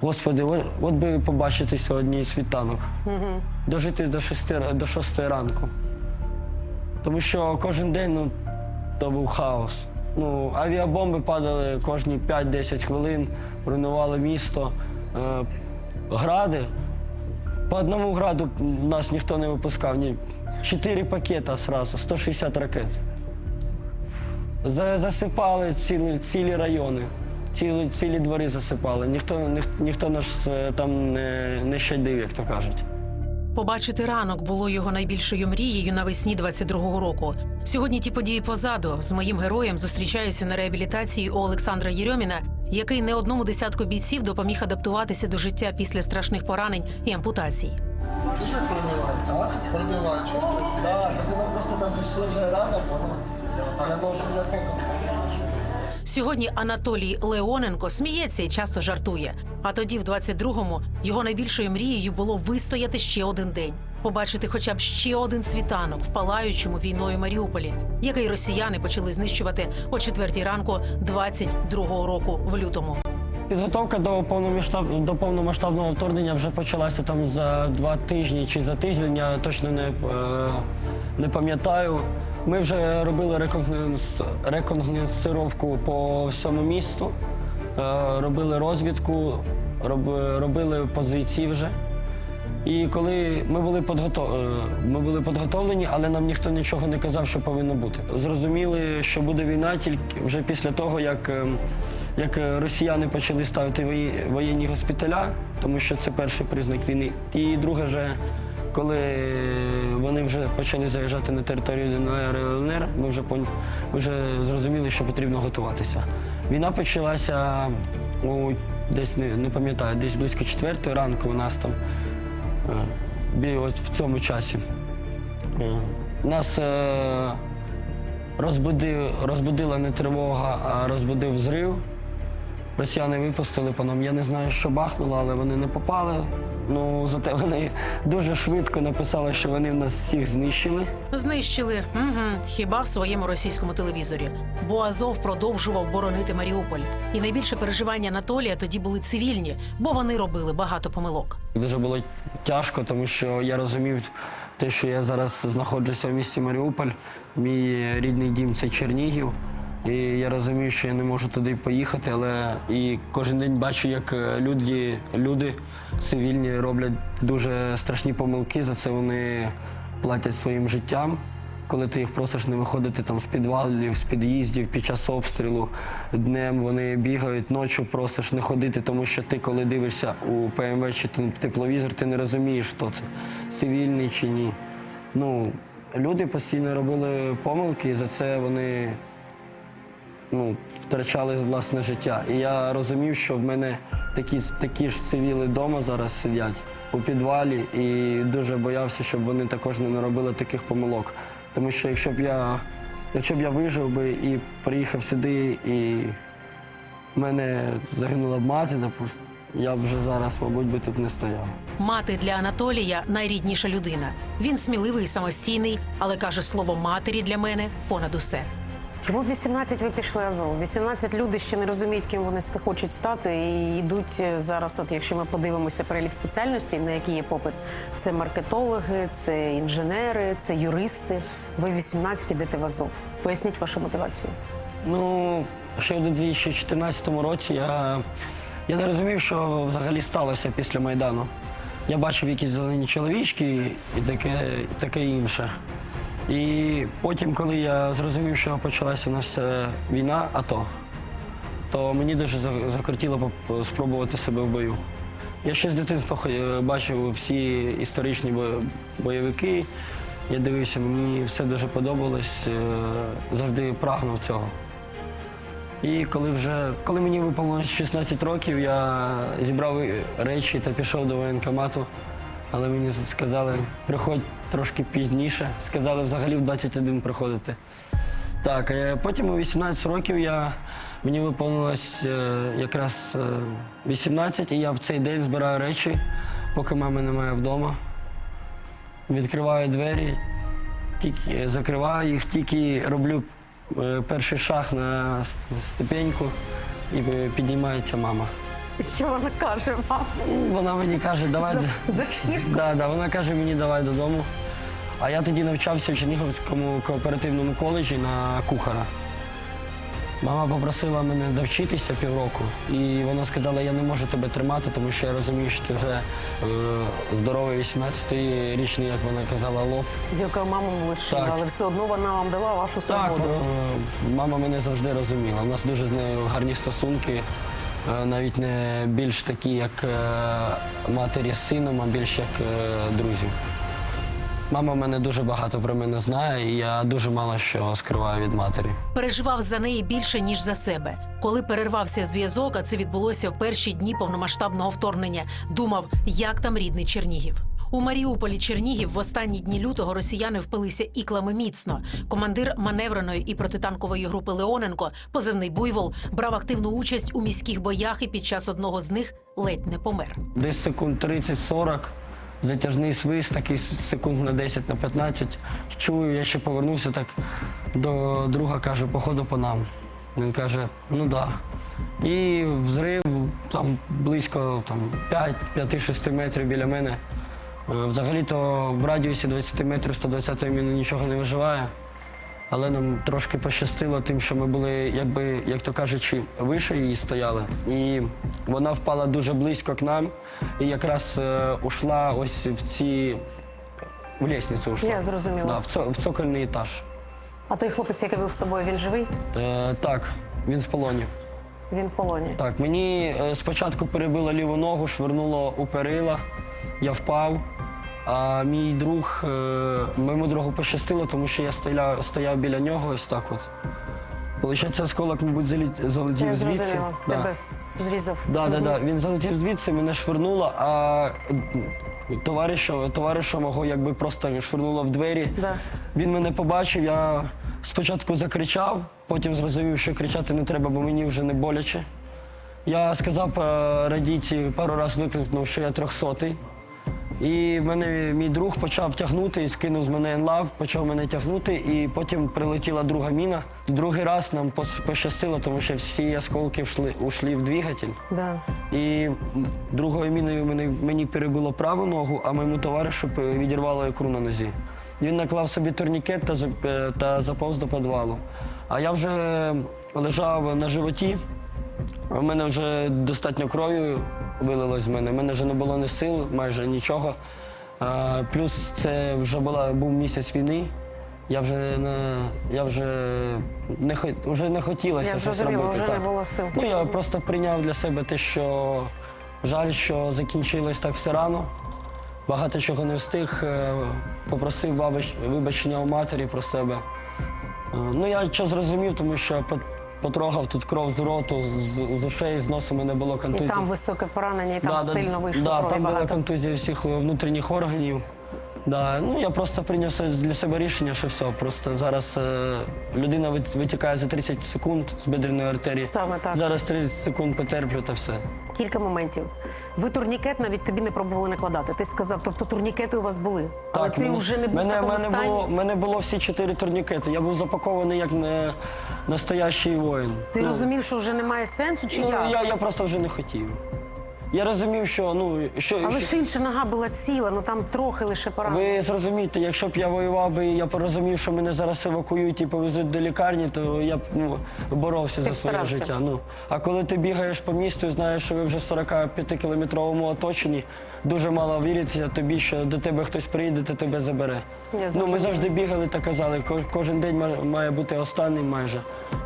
Господи, от, от би побачити сьогодні світанок. Дожити до 6, до 6 ранку. Тому що кожен день ну, то був хаос. Ну, авіабомби падали кожні 5-10 хвилин, руйнували місто. Е, гради. По одному граду нас ніхто не випускав. Ні. Чотири пакета одразу, 160 ракет. Засипали цілі, цілі райони, цілі, цілі двори засипали. Ніхто, ніх- ніхто нас е, там не, не щадив, як то кажуть. Побачити ранок було його найбільшою мрією навесні 22-го року. Сьогодні ті події позаду. З моїм героєм зустрічаюся на реабілітації у Олександра Єрьоміна, який не одному десятку бійців допоміг адаптуватися до життя після страшних поранень і ампутацій. Чуть-чуть пробиваете, а? Пробивать чуть-чуть. Да, так воно просто там пішло вже рано, я должен я током. Сьогодні Анатолій Леоненко сміється і часто жартує. А тоді, в 22-му, його найбільшою мрією було вистояти ще один день, побачити хоча б ще один світанок в палаючому війною Маріуполі, який росіяни почали знищувати о четвертій ранку 22-го року в лютому. Підготовка до повномасштаб... до повномасштабного вторгнення вже почалася там за два тижні чи за тиждень, я точно не, е, не пам'ятаю. Ми вже робили рекогнос... по всьому місту, е, робили розвідку, робили позиції вже. І коли ми були, е, ми були підготовлені, але нам ніхто нічого не казав, що повинно бути. Зрозуміли, що буде війна тільки вже після того, як, е, як росіяни почали ставити воєнні госпіталя, тому що це перший признак війни. І друге, вже, коли вони вже почали заїжджати на територію ДНР і ЛНР, ми вже, вже зрозуміли, що потрібно готуватися. Війна почалася у, десь не, не пам'ятаю, десь близько четвертої ранку у нас там. Е, от в цьому часі. Е, Нас е, розбудив, розбудила не тривога, а розбудив зрив. Росіяни випустили по нам. Я не знаю, що бахнуло, але вони не попали. Ну, зате вони дуже швидко написали, що вони в нас всіх знищили. Знищили угу. хіба в своєму російському телевізорі. Бо Азов продовжував боронити Маріуполь. І найбільше переживання Анатолія тоді були цивільні, бо вони робили багато помилок. Дуже було тяжко, тому що я розумів те, що я зараз знаходжуся в місті Маріуполь. Мій рідний дім це Чернігів. І я розумію, що я не можу туди поїхати, але і кожен день бачу, як е, люди, люди цивільні роблять дуже страшні помилки. За це вони платять своїм життям. Коли ти їх просиш не виходити там з підвалів, з під'їздів під час обстрілу, днем вони бігають, ночі просиш не ходити, тому що ти, коли дивишся у ПМВ чи тепловізор, ти не розумієш, що це цивільний чи ні. Ну, люди постійно робили помилки, і за це вони ну, втрачали власне життя. І я розумів, що в мене такі, такі ж цивіли вдома зараз сидять у підвалі, і дуже боявся, щоб вони також не наробили таких помилок. Тому що якщо б я, якщо б я вижив би і приїхав сюди, і в мене загинула б мати, допустим, я б вже зараз, мабуть, би тут не стояв. Мати для Анатолія найрідніша людина. Він сміливий і самостійний, але каже слово матері для мене понад усе. Чому в 18 ви пішли Азов? 18 люди ще не розуміють, ким вони хочуть стати, і йдуть е, зараз. От якщо ми подивимося перелік спеціальностей, на які є попит, це маркетологи, це інженери, це юристи. Ви в 18 йдете в Азов. Поясніть вашу мотивацію. Ну, ще в 2014 році я, я не розумів, що взагалі сталося після Майдану. Я бачив якісь зелені чоловічки і таке, і таке інше. І потім, коли я зрозумів, що почалася у нас е, війна, АТО, то мені дуже за- закортіло спробувати себе в бою. Я ще з дитинства е, бачив всі історичні бойовики. Я дивився, мені все дуже подобалось, е, завжди прагнув цього. І коли вже коли мені виповнилось 16 років, я зібрав речі та пішов до воєнкомату. Але мені сказали, приходь трошки пізніше. Сказали взагалі в 21 приходити. Так, е, потім у 18 років я, мені виповнилось е, якраз е, 18, і я в цей день збираю речі, поки мами немає вдома. Відкриваю двері, тільки закриваю їх, тільки роблю е, перший шаг на ступеньку і е, підіймається мама. Що вона каже вам? Вона мені каже, давай. За, за шкірку? Да, да, вона каже мені давай додому. А я тоді навчався в Чернігівському кооперативному коледжі на кухара. Мама попросила мене довчитися півроку, і вона сказала, я не можу тебе тримати, тому що я розумію, що ти вже е, здоровий 18-річний, як вона казала, лоб. Яка мама молодшина, Так. але все одно вона вам дала вашу Так, свободу. е, мама мене завжди розуміла. У нас дуже з нею гарні стосунки, навіть не більш такі, як е, матері з сином, а більш як е, друзів. Мама мене дуже багато про мене знає, і я дуже мало що скриваю від матері. Переживав за неї більше ніж за себе. Коли перервався зв'язок, а це відбулося в перші дні повномасштабного вторгнення. Думав, як там рідний Чернігів. У Маріуполі Чернігів в останні дні лютого росіяни впилися іклами міцно. Командир маневреної і протитанкової групи Леоненко, позивний буйвол, брав активну участь у міських боях і під час одного з них ледь не помер. Десь секунд 30-40, затяжний свист, такий секунд на 10 на 15. Чую, я ще повернувся так до друга, кажу, походу по нам. Він каже, ну да. І взрив там близько там, 5-6 метрів біля мене. Е, Взагалі-то в радіусі 20 метрів 120 міни нічого не виживає. Але нам трошки пощастило тим, що ми були, якби, як то кажучи, вище її стояли. І вона впала дуже близько к нам і якраз е, ушла ось в ці в лісницю ушла. Я зрозуміла. Да, в, цо, в цокольний етаж. А той хлопець, який був з тобою, він живий? Е, так, він в полоні. Він в полоні. Так, мені е, спочатку перебило ліву ногу, швирнуло у перила, я впав. А мій друг, е, моєму другу пощастило, тому що я стояв, стояв біля нього ось так от. Получається, осколок, мабуть, залетів Я звідси. Да. Тебе зрізав. Да, да, да. Він залетів звідси, мене швирнуло, а товариша, товариша мого якби просто швирнуло в двері. Да. Він мене побачив, я спочатку закричав, потім зрозумів, що кричати не треба, бо мені вже не боляче. Я сказав е, радійці, пару разів викрикнув, що я трьохсотий. І мене мій друг почав тягнути і скинув з мене енлав, почав мене тягнути, і потім прилетіла друга міна. Другий раз нам пощастило, тому що всі осколки вшли, ушли в двигатель. Да. І другою міною мені, мені перебило праву ногу, а моєму товаришу відірвало ікру на нозі. Він наклав собі турнікет та, е, та заповз до підвалу. А я вже лежав на животі, у мене вже достатньо крові вилилось з мене. У мене вже не було ні сил, майже нічого. А, плюс це вже була, був місяць війни. Я вже не, я вже не, вже не хотілося Я щось робити. вже не було сил. Ну, я просто прийняв для себе те, що жаль, що закінчилось так все рано. Багато чого не встиг. е, Попросив вибачення у матері про себе. Е, Ну, я що зрозумів, тому що потрогав тут кров з роту, з, з ушей, з носу мене було І там високе поранення, і там сильно вийшло да, крові там була контузія всіх внутрішніх органів. Да, ну, я просто прийняв для себе рішення, що все. Просто зараз е, людина вит- витікає за 30 секунд з бедреної артерії. Саме так. Зараз 30 секунд потерплю та все. Кілька моментів. Ви турнікет навіть тобі не пробували накладати. Ти сказав, тобто турнікети у вас були. Але ти мене- вже не був мене, в такому мене стані. Було, мене було всі чотири турнікети. Я був запакований як не, настоящий воїн. Ти Ну, розумів, що вже немає сенсу, чи Ну, як? я, я просто вже не хотів. Я розумів, що ну що, Але що ж інша нога була ціла, ну там трохи лише поранення. ви зрозумієте, якщо б я воював би, я б розумів, що мене зараз евакуюють і повезуть до лікарні, то я б ну, боровся Ти за б своє старався. життя. Ну а коли ти бігаєш по місту і знаєш, що ви вже в 45-кілометровому оточенні, дуже мало віриться тобі, що до тебе хтось приїде, та тебе забере. Я ну, ми завжди бігали та казали, ко- кожен день має- має бути останнім майже.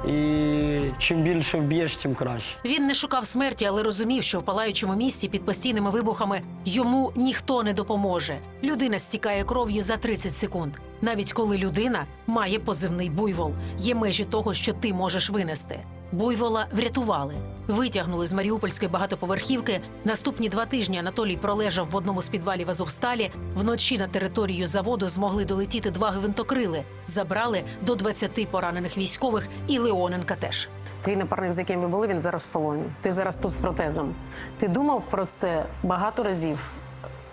І чим більше вб'єш, тим краще. Він не шукав смерті, але розумів, що в палаючому місті під постійними вибухами йому ніхто не допоможе. Людина стікає кров'ю за 30 секунд. Навіть коли людина має позивний буйвол, є межі того, що ти можеш винести. Буйвола врятували. Витягнули з маріупольської багатоповерхівки. Наступні два тижні Анатолій пролежав в одному з підвалів Азовсталі. Вночі на територію заводу змогли долетіти два гвинтокрили. Забрали до 20 поранених військових і Леоненка теж. Твій напарник, з яким ви були, він зараз в полоні. Ти зараз тут з протезом. Ти думав про це багато разів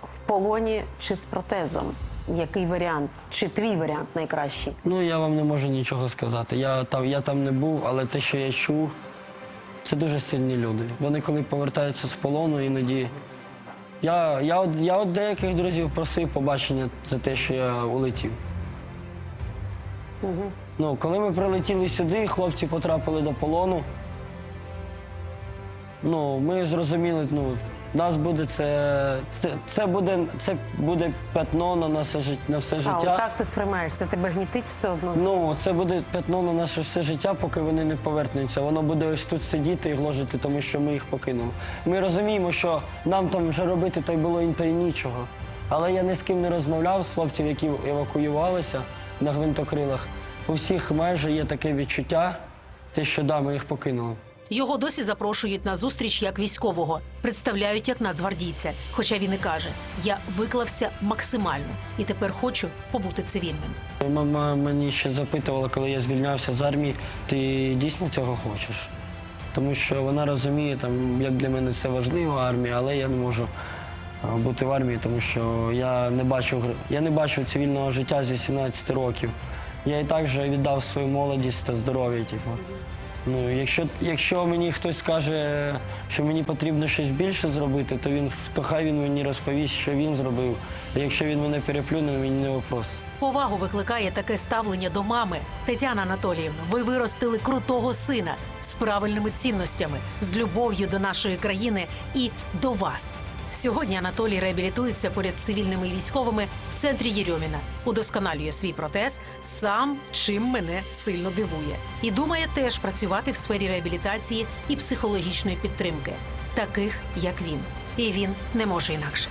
в полоні чи з протезом? Який варіант? Чи твій варіант найкращий? Ну, я вам не можу нічого сказати. Я там, я там не був, але те, що я чув, це дуже сильні люди. Вони коли повертаються з полону, іноді. Я, я, я от деяких друзів просив побачення за те, що я улетів. Ну, коли ми прилетіли сюди, хлопці потрапили до полону. Ну, ми зрозуміли, ну, нас буде це. Це, це буде це буде пятно на наше на все А, життя. отак ти сприймаєш, це тебе гнітить все одно. Ну, це буде пятно на наше все життя, поки вони не повернуться. Воно буде ось тут сидіти і гложити, тому що ми їх покинули. Ми розуміємо, що нам там вже робити то й було і й нічого. Але я ні з ким не розмовляв з хлопців, які евакуювалися на гвинтокрилах. У всіх майже є таке відчуття, те, що да, ми їх покинули. Його досі запрошують на зустріч як військового, представляють як нацгвардійця. Хоча він і каже: я виклався максимально і тепер хочу побути цивільним. Мама мені ще запитувала, коли я звільнявся з армії, ти дійсно цього хочеш? Тому що вона розуміє, там, як для мене це важливо, армія, але я не можу бути в армії, тому що я не бачив, я не бачив цивільного життя зі 17 років. Я і так же віддав свою молодість та здоров'я. Типу. Ну, якщо, якщо мені хтось скаже, що мені потрібно щось більше зробити, то він то хай він мені розповість, що він зробив. Якщо він мене переплюне, мені не вопрос. Повагу викликає таке ставлення до мами. Тетяна Анатоліївна, ви виростили крутого сина з правильними цінностями, з любов'ю до нашої країни і до вас. Сьогодні Анатолій реабілітується поряд з цивільними військовими в центрі Єрьоміна, удосконалює свій протез, сам чим мене сильно дивує, і думає теж працювати в сфері реабілітації і психологічної підтримки, таких як він. І він не може інакше.